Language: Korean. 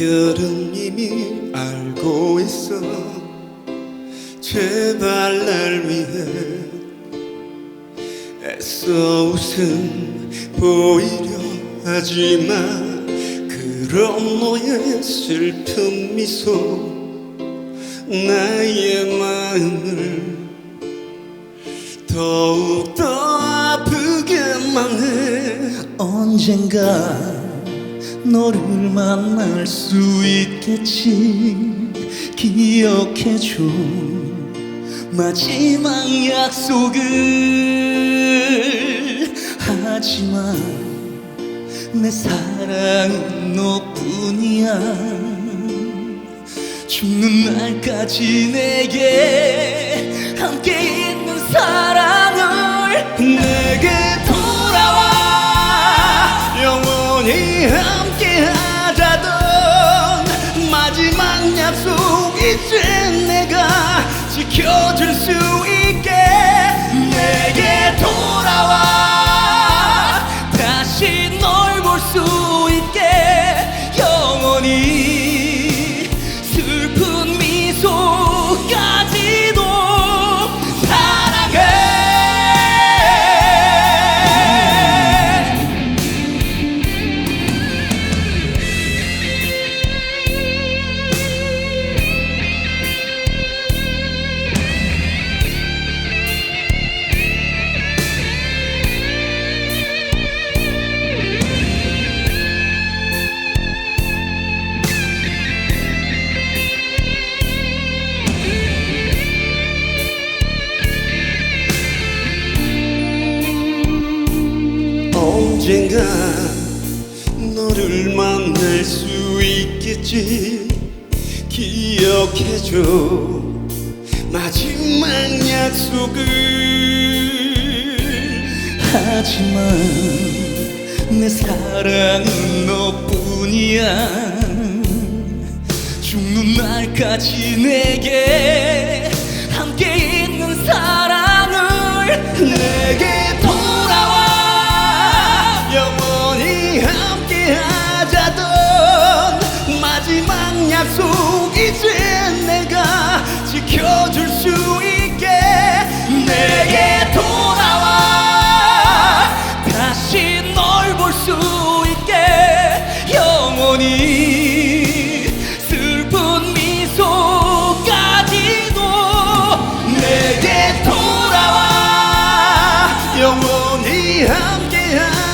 별은 이미 알고 있어. 제발 날 위해 애써 웃음 보이려 하지만 그런 너의 슬픈 미소 나의 마음을 더욱더 아프게만 해. 언젠가 너를 만날 수 있겠지? 기억해줘. 마지막 약속을. 하지만 내 사랑은 너뿐이야. 죽는 날까지 내게 함께 있는 사랑을 내게 돌 이제 내가 지켜줄 수 언젠가 너를 만날 수 있겠지. 기억해줘. 마지막 약속을 하지만 내 사랑은 너뿐이야. 죽는 날까지 내게 함께 있는 사랑을 내게 영원히 함께 하